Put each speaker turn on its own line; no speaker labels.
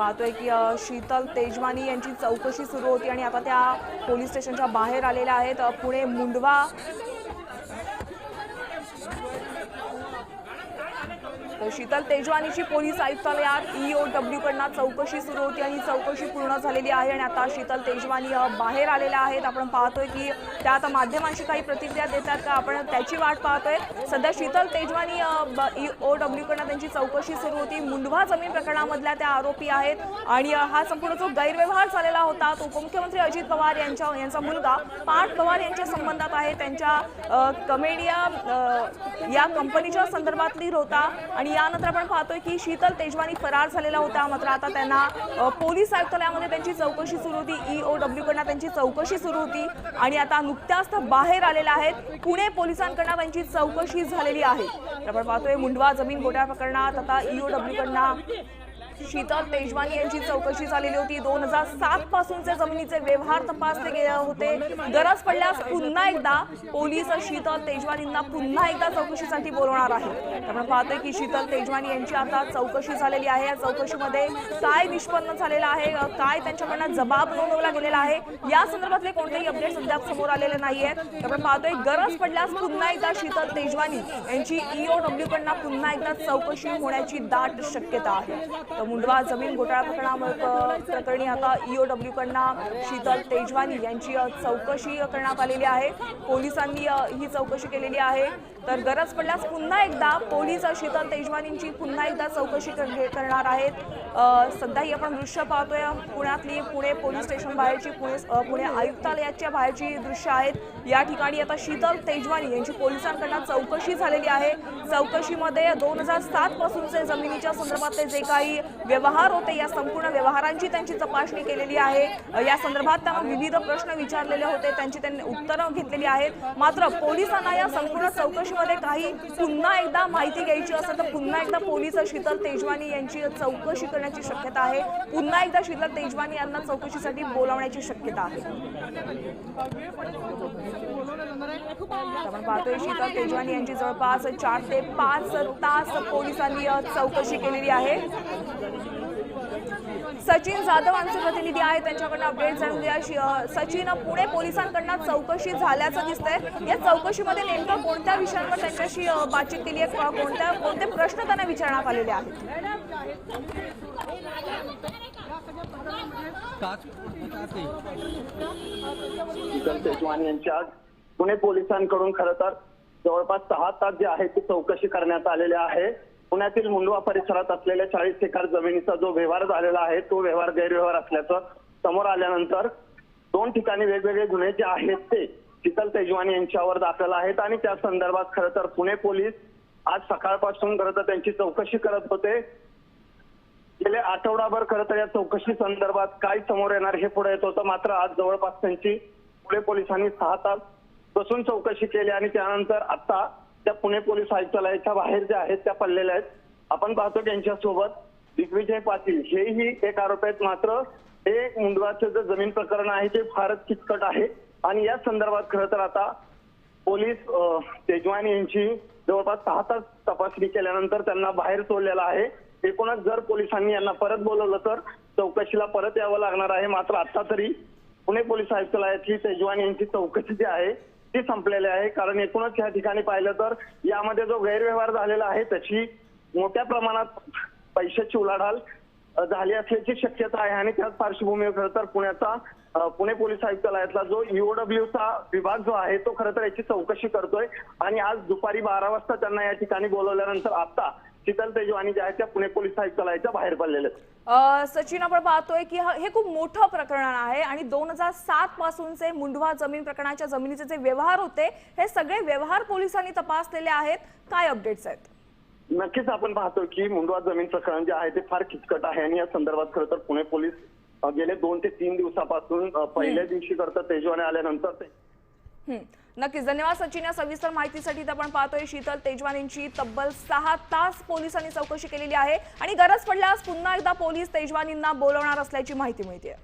पाहतोय की शीतल तेजवानी यांची चौकशी सुरू होती आणि आता त्या पोलीस स्टेशनच्या बाहेर आलेल्या आहेत. पुणे मुंडवा शीतल तेजवानीची पोलीस आयुक्तालयात ईओ कडनं चौकशी सुरू होती आणि चौकशी पूर्ण झालेली आहे आणि आता शीतल तेजवानी बाहेर आलेल्या आहेत. आपण पाहतोय की त्या आता माध्यमांशी काही प्रतिक्रिया देतात का? आपण त्याची वाट पाहतोय. सध्या शीतल तेजवानी ईओ कडनं त्यांची चौकशी सुरू होती. मुंडवा जमीन प्रकरणामधल्या त्या आरोपी आहेत आणि हा संपूर्ण जो गैरव्यवहार झालेला होता तो उपमुख्यमंत्री अजित पवार यांच्या यांचा मुलगा पार्थ पवार यांच्या संबंधात आहे. त्यांच्या कमेडिया या कंपनीच्या संदर्भातली होता आणि यानंतर आपण पाहतोय की शीतल तेजवानी फरार झालेला होता मात्र आता त्यांना पोलीस आयुक्तालयामध्ये त्यांची चौकशी सुरू होती. ईओ डब्ल्यू कडनं त्यांची चौकशी सुरू होती आणि आता नुकत्याच बाहेर आलेल्या आहेत. पुणे पोलिसांकडनं त्यांची चौकशी झालेली आहे. आपण पाहतोय मुंडवा जमीन घोटाळा प्रकरणात आता ईओ डब्ल्यू कडनं शीतल तेजवानी यांची चौकशी झालेली होती. दोन हजार सात पासूनचे जमिनीचे व्यवहार तपासले गेले होते. गरज पडल्यास पुन्हा एकदा पोलीस शीतल तेजवानींना पुन्हा एकदा चौकशीसाठी बोलवणार आहे आपण पाहतोय की शीतल तेजवानी यांची आता चौकशी झालेली आहे. या चौकशीमध्ये काय निष्पन्न झालेलं आहे काय त्यांच्याकडनं जबाब नोंदवला गेलेला आहे या संदर्भातले कोणतेही अपडेट सध्या समोर आलेले नाही आहेत आपण पाहतोय गरज पडल्यास पुन्हा एकदा शीतल तेजवानी यांची ईओ डब्ल्यू कडनं पुन्हा एकदा चौकशी होण्याची दाट शक्यता आहे. तर मुंडवा जमीन घोटाळा प्रकरणाम- प्रकरणी आता ईओ कडनं शीतल तेजवानी यांची चौकशी करण्यात आलेली आहे. पोलिसांनी ही चौकशी केलेली आहे. तर गरज पडल्यास पुन्हा एकदा पोलीस शीतल तेजवानींची पुन्हा एकदा चौकशी कर- करणार आहेत. सध्याही सध्या ही आपण दृश्य पाहतोय पुण्यातली पुणे पोलीस स्टेशन बाहेरची पुणे पुणे आयुक्तालयाच्या बाहेरची दृश्य आहेत. या ठिकाणी आता शीतल तेजवानी यांची पोलिसांकडनं चौकशी झालेली आहे. चौकशीमध्ये दोन हजार सात पासूनचे जमिनीच्या संदर्भातले जे काही व्यवहार होते या संपूर्ण व्यवहारांची त्यांची तपासणी केलेली आहे. या संदर्भात त्यांना विविध प्रश्न विचारलेले होते त्यांची त्यांनी उत्तरं घेतलेली आहेत. मात्र पोलिसांना या संपूर्ण चौकशीमध्ये काही पुन्हा एकदा माहिती घ्यायची असेल तर पुन्हा एकदा पोलीस शीतल तेजवानी यांची चौकशी करण्याची शक्यता आहे. पुन्हा एकदा शीतल तेजवानी यांना चौकशीसाठी बोलावण्याची शक्यता आहे. आपण पाहतोय शीतल तेजवानी यांची जवळपास चार ते पाच तास पोलिसांनी चौकशी केलेली आहे. सचिन जाधव आमचे प्रतिनिधी आहेत त्यांच्याकडनं अपडेट जाणून घ्या सचिन पुणे पोलिसांकडनं चौकशी झाल्याचं दिसतंय. या चौकशीमध्ये नेमकं कोणत्या विषयांवर त्यांच्याशी बातचीत केली आहे? कोणत्या कोणते प्रश्न त्यांना विचारण्यात आलेले आहेत?
यांच्या पुणे पोलिसांकडून खरं तर जवळपास सहा तास जे आहे ती चौकशी करण्यात आलेली आहे. पुण्यातील मुंडवा परिसरात असलेल्या चाळीस एकर जमिनीचा जो व्यवहार झालेला आहे तो व्यवहार गैरव्यवहार असल्याचं समोर आल्यानंतर दोन ठिकाणी वेगवेगळे गुन्हे जे आहेत ते शीतल तेजवानी यांच्यावर दाखल आहेत आणि त्या संदर्भात खरं तर पुणे पोलीस आज सकाळपासून खरं तर त्यांची चौकशी करत होते. गेले आठवडाभर खरं तर या चौकशी संदर्भात काय समोर येणार हे पुढे येत होतं. मात्र आज जवळपास त्यांची पुणे पोलिसांनी सहा तास बसून चौकशी केली आणि त्यानंतर आता त्या पुणे पोलीस आयुक्तालयाच्या बाहेर ज्या आहेत त्या पडलेल्या आहेत. आपण पाहतो त्यांच्यासोबत दिग्विजय पाटील. हेही एक आरोप आहेत. मात्र हे मुंडवाचं जे जमीन प्रकरण आहे ते फारच किचकट आहे. आणि या संदर्भात खरं तर आता पोलीस तेजवान तेजवानी यांची जवळपास सहा तास तपासणी केल्यानंतर त्यांना बाहेर सोडलेला आहे. एकूणच जर पोलिसांनी यांना परत बोलवलं तर चौकशीला परत यावं लागणार आहे. मात्र आता तरी पुणे पोलीस आयुक्तालयाची तेजवानी यांची चौकशी जी आहे ती संपलेली आहे. कारण एकूणच या ठिकाणी पाहिलं तर यामध्ये जो गैरव्यवहार झालेला आहे त्याची मोठ्या प्रमाणात पैशाची उलाढाल झाली असल्याची शक्यता आहे. आणि त्याच पार्श्वभूमीवर खरं तर पुण्याचा पुणे पोलीस आयुक्तालयातला जो ईओडब्ल्यू चा विभाग जो आहे तो खरं तर याची चौकशी करतोय. आणि आज दुपारी बारा वाजता त्यांना या ठिकाणी बोलवल्यानंतर आता शीतल तेजवानी जे आहेत त्या पुणे पोलीस आयुक्तालयाच्या बाहेर पडलेले आहेत.
अ, सचिन आपण पाहतोय की ह- खूप मोठं प्रकरण आहे आणि दोन हजार सात पासूनचे मुंडवा जमीन प्रकरणाच्या जमिनीचे जे व्यवहार होते हे सगळे व्यवहार पोलिसांनी तपासलेले आहेत काय अपडेट्स आहेत
नक्कीच आपण पाहतो की मुंडवा जमीन प्रकरण जे आहे ते फार किचकट आहे आणि या संदर्भात खरं तर पुणे पोलीस गेले दोन ते तीन दिवसापासून पहिल्या दिवशी करता तेजवाने आल्यानंतर ते.
नक्कीच धन्यवाद सचिन. या सविस्तर माहितीसाठी तर आपण पाहतोय शीतल तेजवानींची तब्बल सहा तास पोलिसांनी चौकशी केलेली आहे. आणि गरज पडल्यास पुन्हा एकदा पोलीस तेजवानींना बोलवणार असल्याची माहिती मिळते